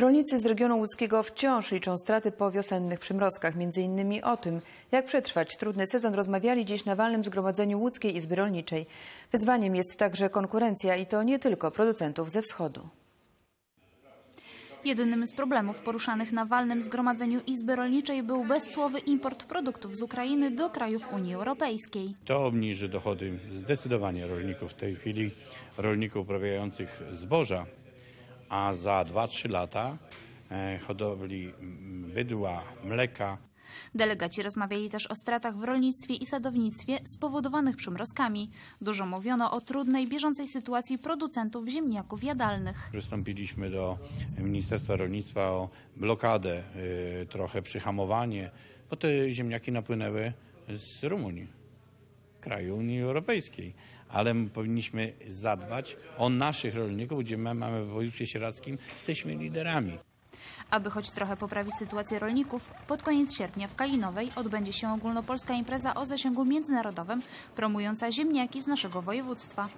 Rolnicy z regionu łódzkiego wciąż liczą straty po wiosennych przymrozkach. Między innymi o tym, jak przetrwać trudny sezon, rozmawiali dziś na walnym zgromadzeniu Łódzkiej Izby Rolniczej. Wyzwaniem jest także konkurencja i to nie tylko producentów ze wschodu. Jedynym z problemów poruszanych na walnym zgromadzeniu Izby Rolniczej był bezcłowy import produktów z Ukrainy do krajów Unii Europejskiej. To obniży dochody zdecydowanie rolników w tej chwili, rolników uprawiających zboża, a za 2-3 lata e, hodowli bydła, mleka, Delegaci rozmawiali też o stratach w rolnictwie i sadownictwie spowodowanych przymrozkami. Dużo mówiono o trudnej bieżącej sytuacji producentów ziemniaków jadalnych. Przystąpiliśmy do Ministerstwa Rolnictwa o blokadę, y, trochę przyhamowanie, bo te ziemniaki napłynęły z Rumunii, kraju Unii Europejskiej. Ale powinniśmy zadbać o naszych rolników, gdzie my mamy w województwie sieradzkim, jesteśmy liderami. Aby choć trochę poprawić sytuację rolników, pod koniec sierpnia w Kalinowej odbędzie się ogólnopolska impreza o zasięgu międzynarodowym promująca ziemniaki z naszego województwa.